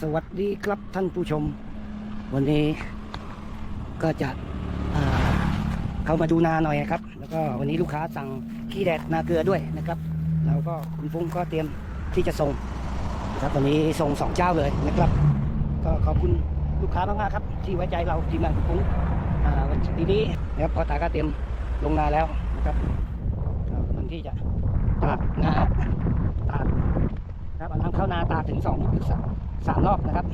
สวัสดีครับท่านผู้ชม วันนี้ก็จะเข้ามาดูนาหน่อยนะครับ แล้วก็วันนี้ลูกค้าสั่งขี้แดดนาเกลือด้วยนะครับแล้วก็คุณฟุ้งก็เตรียมที่จะส่งนะครับวันนี้ส่งสองเจ้าเลยนะครับ ก็ขอบคุณลูกค้ามากๆครับ ที่ไว้ใจเราทีมงานคุณฟุ้งวันนี้นะครับพอตาก็เตรียมลงนาแล้วนะครับวันที่จะตากนา นะครับเอาน้ำเข้านาตาถึงสองถึงสามสามรอบนะครับ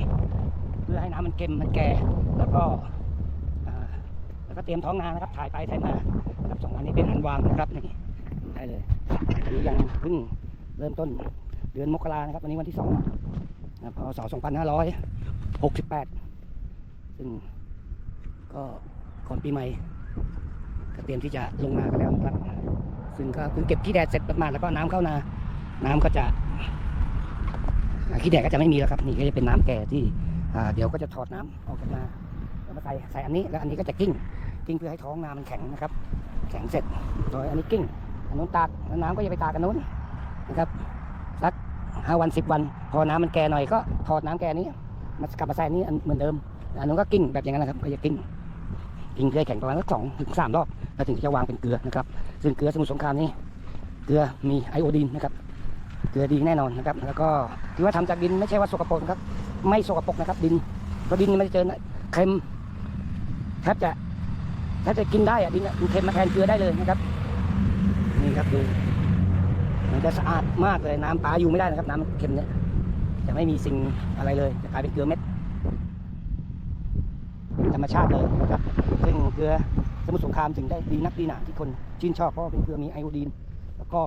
เพื่อให้น้ำมันเค็มมันแก่ แล้วก็แล้วก็เตรียมท้องนานะครับ ถ่ายไปถ่ายมาครับสองอันนี้เป็นอันวางนะครับนี่ได้เลยนี่ยังเพิ่งเริ่มต้นเดือนมกรานะครับ วันนี้วันที่สองนะครับพศสองพันห้าร้อยหกสิบแปดซึ่งก็ก่อนปีใหม่ก็เตรียมที่จะลงนากันแล้วนะครับซึ่งก็เพิ่งเก็บขี้แดดเสร็จประมาณแล้วก็น้ำเข้านา น้ำก็จะ ขี้แดดก็จะไม่มีแล้วครับนี่ก็จะเป็นน้ำแก่ที่เดี๋ยวก็จะถอดน้ำออกจากนาแล้วมาใส่ใส่อันนี้แล้วอันนี้ก็จะกิ้งกิ้งเพื่อให้ท้องนามันแข็งนะครับ แข็งเสร็จโดยอันนี้กิ้งอันนู้นตากแล้วน้ำก็จะไปตากอันนู้นนะครับสักห้าวันสิบวัน พอน้ำมันแก่หน่อยก็ถอดน้ำแก่นี้มากลับมาใส่อันนี้อันเหมือนเดิมอันนู้นก็กิ้งแบบอย่างนั้นนะครับก็จะกิ้งกิ้งเพื่อแข็งประมาณสักสองถึงสามรอบแล้วถึงจะวางเป็นเกลือนะครับ ซึ่งเกลือสมุทรสงครามนี่เกลือมีไอโอดีนนะครับ เกลือดีแน่นอนนะครับ แล้วก็ที่ว่าทำจากดินไม่ใช่ว่าสกปรกนะครับ ไม่สกปรกนะครับ ดินเพราะดินมันจะเจอเค็มแทบจะแทบจะกินได้อะดินอะมันเค็มมาแทนเกลือได้เลยนะครับ นี่ครับดูมันจะสะอาดมากเลยน้ำปลาอยู่ไม่ได้นะครับ น้ำเค็มเนี่ยจะไม่มีสิ่งอะไรเลยจะกลายเป็นเกลือเม็ดธรรมชาติเลยนะครับซึ่งเกลือสมุทรสงครามถึงได้ดีนักดีหนาที่คนชื่นชอบเพราะเป็นเกลือมีไอโอดีน แล้วก็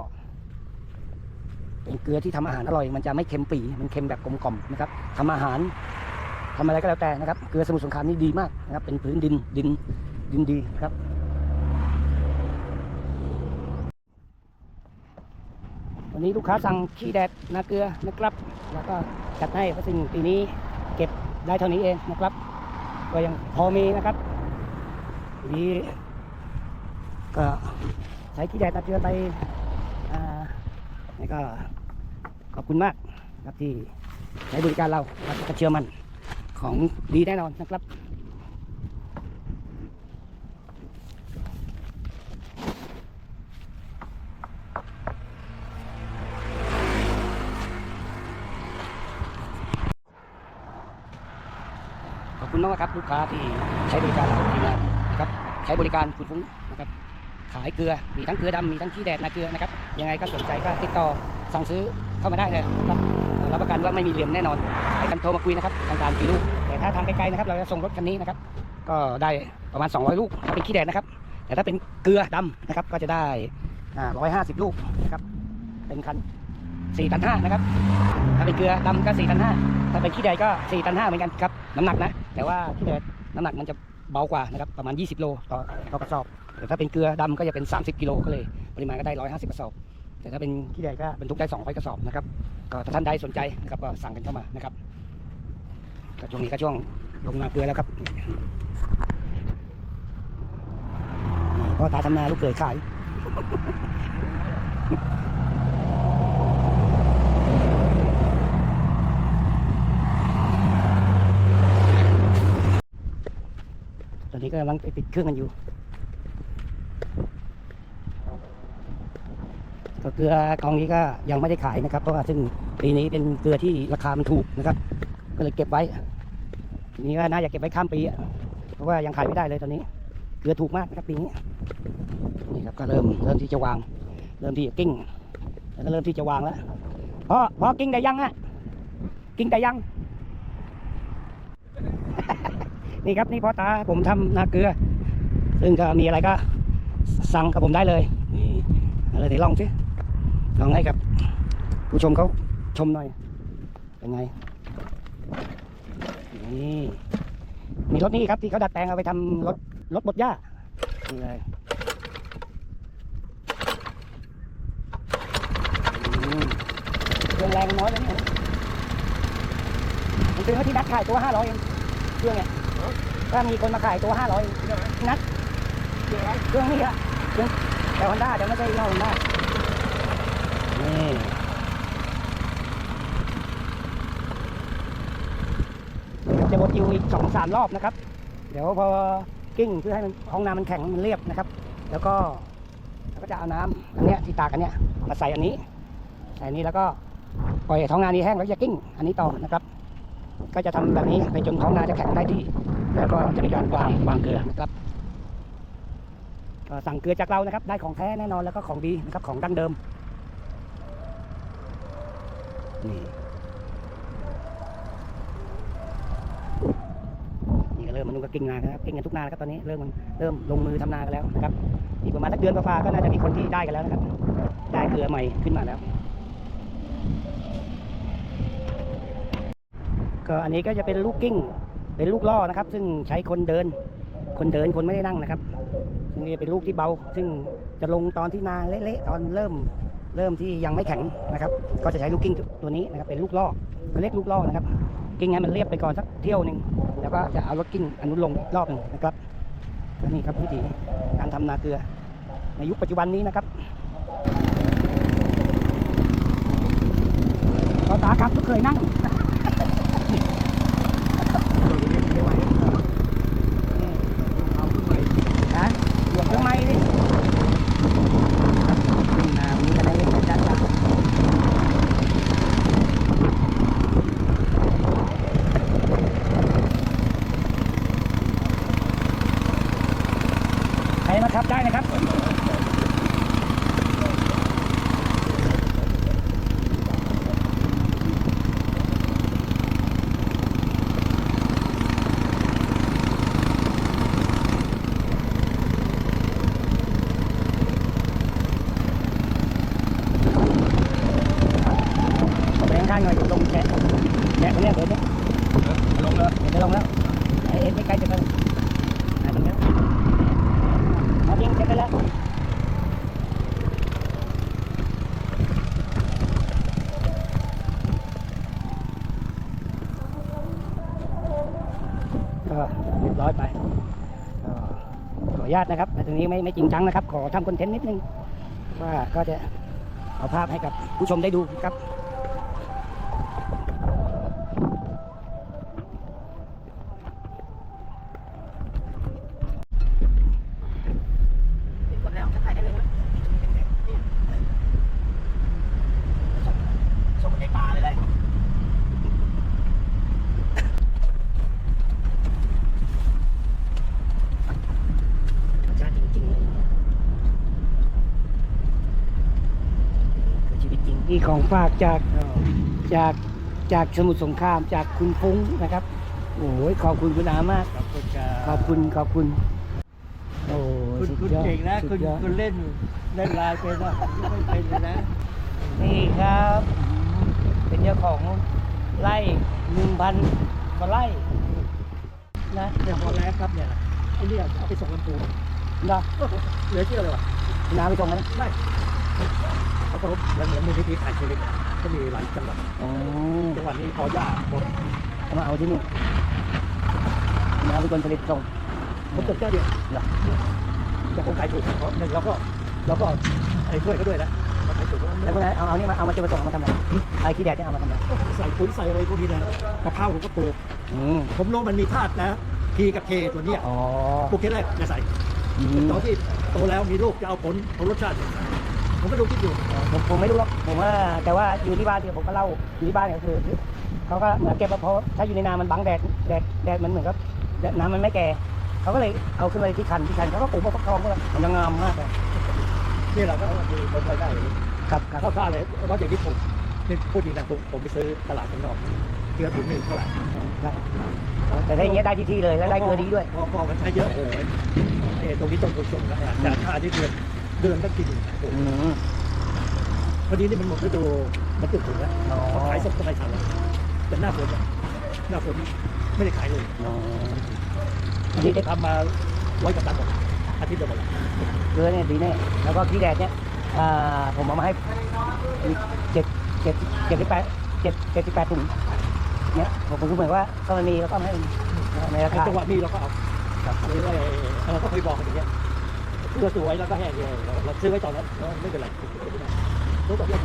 เป็นเกลือที่ทำอาหารอร่อย มันจะไม่เค็มปีมันเค็มแบบกลมกล่อมนะครับทำอาหารทำอะไรก็แล้วแต่นะครับ เกลือสมุทรสงครามนี่ดีมากนะครับ เป็นพื้นดินดินดินดีครับวันนี้ลูกค้าสั่งขี้แดดนาเกลือนะครับ แล้วก็จัดให้เพราะสิ่งปีนี้เก็บได้เท่านี้เองนะครับ ก็ยังพอมีนะครับทีนี้ก็ใช้ขี้แดดนาเกลือไปอ่านี่ก็ ขอบคุณมากครับที่ใช้บริการเราครับก็เชื่อมันของดีแน่นอนนะครับขอบคุณมากครับลูกค้าที่ใช้บริการเราทีมงานนะครับใช้บริการคุณฟุ้งนะครับขายเกลือมีทั้งเกลือดำมีทั้งขี้แดดนาเกลือนะครับยังไงก็สนใจก็ติดต่อสั่งซื้อ เข้ามาได้เลยครับรับประกันว่าไม่มีเหลี่ยมแน่นอนให้กันโทรมาคุยนะครับทางการกี่ลูกแต่ถ้าทางไกลๆนะครับเราจะส่งรถคันนี้นะครับ ก็ได้ประมาณ 200 ลูกถ้าเป็นขี้แดดนะครับ แต่ถ้าเป็นเกลือดำนะครับ ก็จะได้อ่า150ลูกนะครับ เป็นคัน4ตัน5นะครับ ถ้าเป็นเกลือดำก็4ตัน5ถ้าเป็นขี้แดดก็4ตัน5เหมือนกันครับน้ำหนักนะ แต่ว่าขี้แดดน้ำหนักมันจะเบากว่านะครับประมาณ 20 โลต่อต่อกระสอบ แต่ถ้าเป็นเกลือดำก็จะเป็น 30 กิโลก็เลย ปริมาณก็ได้ 150 กระสอบ แต่ถ้าเป็นขี้แดงก็บรรทุกได้200กระสอบนะครับก็ถ้าท่านใดสนใจนะครับก็สั่งกันเข้ามานะครับก็ช่วงนี้ก็ช่วงลงนาเกลือแล้วครับพ่อตาทำนาลูกเขยขายตอนนี้ก็กำลังไปปิดเครื่องกันอยู่ เกลือกองนี้ก็ยังไม่ได้ขายนะครับ เพราะว่าซึ่งปีนี้เป็นเกลือที่ราคามันถูกนะครับ ก็เลยเก็บไว้นี้ก็น่าจะเก็บไว้ข้ามปีเพราะว่ายังขายไม่ได้เลยตอนนี้ เกลือถูกมากนะครับปีนี้นี่ครับก็เริ่มเริ่มที่จะวาง เริ่มที่จะกิ้งแล้วก็เริ่มที่จะวางแล้วพ่อพ่อกิ้งได้ยังอะกิ้งได้ยัง นี่ครับนี่พ่อตาผมทำนาเกลือ ซึ่งก็มีอะไรก็สั่งกับผมได้เลยนี่อะไรเดี๋ยวลองสิ ลองให้กับ ผู้ชมเขาชมหน่อยเป็นไงนี่มีรถนี่ครับที่เขาดัดแปลงเอาไปทำรถรถบดหญ้านี่เลยเครื่องแรงน้อยเลยเนี่ยผมซื้อเขาที่นัดขายตัวห้าร้อยเองเครื่องเนี่ยถ้ามีคนมาขายตัวห้าร้อยนัดเครื่องนี้อะเครื่องแต่ฮอนด้าเดี๋ยวไม่ใช่ยี่ห้อฮอนด้า นี่จะวนอยู่อีกสองสามรอบนะครับ เดี๋ยวพอกิ้งเพื่อให้มันห้องน้ำมันแข็งมันเรียบนะครับ แล้วก็แล้วก็จะเอาน้ำอันเนี้ยที่ตากันเนี้ยมาใส่อันนี้ใส่อันนี้แล้วก็ปล่อยท้องนานี้แห้งแล้วจะกิ้ง อันนี้ต่อนะครับ ก็จะทำแบบนี้ไปจนท้องนาจะแข็งได้ที่ แล้วก็จะมีการวางวางเกลือนะครับสั่งเกลือจากเรานะครับ ได้ของแท้แน่นอนแล้วก็ของดีนะครับของดั้งเดิม นี่นี่ก็เริ่มมันก็กิ้งนาครับกิ้งกันทุกนาแล้วครับตอนนี้เริ่มเริ่มลงมือทำนากันแล้วนะครับอีกประมาณสักเดือนกว่าก็น่าจะมีคนที่ได้กันแล้วนะครับ ได้เกลือใหม่ขึ้นมาแล้ว ก็อันนี้ก็จะเป็นลูกกิ้งเป็นลูกล่อนะครับ ซึ่งใช้คนเดิน คนเดินคนไม่ได้นั่งนะครับนี่เป็นลูกที่เบา ซึ่งจะลงตอนที่นาเละๆตอนเริ่ม เริ่มที่ยังไม่แข็งนะครับ ก็จะใช้ลูกกิ้งตัวนี้นะครับเป็นลูกล่อเขาเรียกลูกล่อนะครับ กิ้งให้มันเรียบไปก่อนสักเที่ยวหนึ่งแล้วก็จะเอารถกิ้งอนุลงอีกรอบหนึ่งนะครับและนี่ครับวิธีการทำนาเกลือ ในยุคปัจจุบันนี้นะครับพอตาครับก็เคยนั่ง ฮะหลวงเครื่องไม้ดินี่นามีอะไรเล่นกันจ้าใครมาขับ ได้นะครับเอาไปข้างๆหน่อยเดี๋ยวลงแฉะแฉะตรงเนี้ยเดี๋ยวเนี้ยลงแล้วเดี๋ยวจะลงแล้วไอ้เอ็นไม่ไกลจะกันอะตรงเนี้ย มาจริงเสร็จไปแล้วก็เรียบร้อยไปขออนุญาตนะครับแต่ตรงนี้ไม่ไม่จริงจังนะครับ ขอทำคอนเทนต์นิดนึงว่าก็จะเอาภาพให้กับผู้ชมได้ดูครับ ส่งในป่าเลยเลยธรรมชาติจริงๆเลยคือชีวิตจริงนี่ ของฝากจากจากจากสมุทรสงครามจากคุณฟุ้งนะครับ โอ้ยขอบคุณคุณอามาก ขอบคุณครับขอบคุณขอบคุณ โอ้คุณสุดคุณยอดเก่งนะสุคุณดยอดคุณเล่นเล่นไลน์เป็นนะไม่เป็นเลยนะ นี่ครับ เป็นเจ้าของไร่หนึ่งพันกว่าไร่นะเนี่ยพอแล้วครับเนี่ยไอ้เนี่ยเอาไปส่งลำพูนนะเหลือเชื่อเลยว่ะน้ำไปตรงนั้นไม่ เขาก็แล้วเหมือนมูลนิธิขายชีวิตก็มีหลายจังหวัดอ๋อจังหวัดนี้พอย่าหมดเอามาเอาที่นี่น้ำเป็นคนผลิตส่งผมจบเจ้าเดียวเหรอแต่ผมขายถูกเพราะหนึ่งเราก็เราก็ไอ้ช่วยเขาด้วยนะเราขายถูกแล้วพวกนั้นเอาเอานี่มาเอามาจะมาส่งเอามาทำอะไรไอ้ขี้แดดเนี่ยเอามาทำอะไรใส่ปุ๋ยใส่อะไรพวกนี้นะกะเพราผมก็ปลูกอืมผมรู้มันมีธาตุนะทีกับเคตัวเนี้ยอ๋อปลูกแค่แรกจะใส่อืมตอนที่โตแล้วมีลูกจะเอาผลเอารสชาติ ผมก็ดูคิดอยู่ผมผมไม่รู้หรอกผมว่าแต่ว่าอยู่ที่บ้านที่ผมก็เล่าอยู่ที่บ้านก็คือเขาก็เหมือนเก็บมะพร้าวถ้าอยู่ในนามันบังแดดแดดแดดมันเหมือนกับแดดน้ำมันไม่แก่เขาก็เลยเอาขึ้นมาที่คันที่คันเขาก็ปลูกมะพร้าวก็มันจะงามมากเลยนี่เราก็มีคนไปได้ครับครับเข้าท่าเลยนอกจากที่ผมนี่พูดจริงนะผมผมไปซื้อตลาดข้างนอกเกลือถุงหนึ่งเท่าไหร่ครับแต่ถ้าอย่างเงี้ยได้ที่ที่เลยแล้วได้เกลือดีด้วยพอพอมันใช้เยอะโอ้โหเอ้ตรงนี้ต้องขนส่งนะจากค่าที่เดือน เดือนต้องกินโอ้โหอืมพอดีนี่มันหมดฤดูมันตุกถึงแล้วอ๋อพอขายสดก็ไม่ทันแล้วแต่หน้าฝนอะหน้าฝนไม่ได้ขายเลยอ๋ออันนี้ก็ทำมาไว้กับตันหมดอาทิตย์เดียวหมดแล้วเกลือเนี่ยดีแน่แล้วก็ขี้แดดเนี่ยอ่าผมเอามาให้เจ็ดเจ็ดเจ็ดสิบแปดเจ็ดเจ็ดสิบแปดถุงเนี่ยผมผมก็เหมือนว่าถ้ามันมีแล้วก็เอามาให้ในราไอ้คาจังหวะนี้เราก็เอาหรือว่าเราก็เคยบอกกันอย่างเงี้ย เพื่อสวยแล้วก็แห้งเลยเราซื้อไว้ตอนนั้นไม่เป็นไรรู้แบบนี้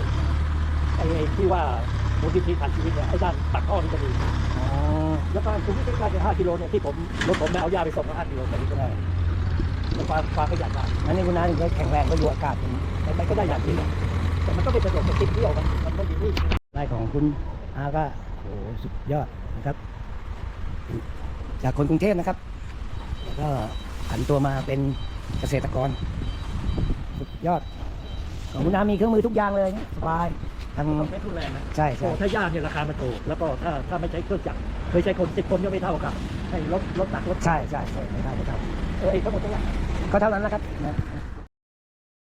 ไอ้ที่ว่ามูลนิธิผ่านชีวิตเนี่ยไอ้ด้านตัดข้อนี่จะมีอ๋อแล้วก็ตรงนี้ใกล้ๆห้ากิโลเนี่ยที่ผมรถผมไม่เอายาไปส่งก็ห้ากิโลตรงนี้ก็ได้แล้วความความประหยัดมากอันนี้คุณน้าถึงได้แข็งแรงก็อยู่อากาศอย่างนี้แต่มันก็ได้อย่างที่แต่มันก็เป็นประโยชน์กับติดเที่ยวมันมันไม่ดีนี่ไร่ของคุณอาก็โอ้โหสุดยอดนะครับ จากคนกรุงเทพนะครับ แล้วก็ผันตัวมาเป็น เกษตรกร สุดยอดของคุณน้ามีเครื่องมือทุกอย่างเลยนะสบายทต้องใช้ทุนแรงนะำใช่ โอ้ใช่ถ้ายากเนี่ยราคามันถูกแล้วก็ถ้าถ้าไม่ใช้เครื่องจักรเคยใช้คนสิบคนก็ไม่เท่ากับให้รถรถตักรถใช่ใช่ใช่ไม่ได้ไม่ได้เออไอ้ทั้งหมดทั้งหลายก็เท่านั้นนะครับนะ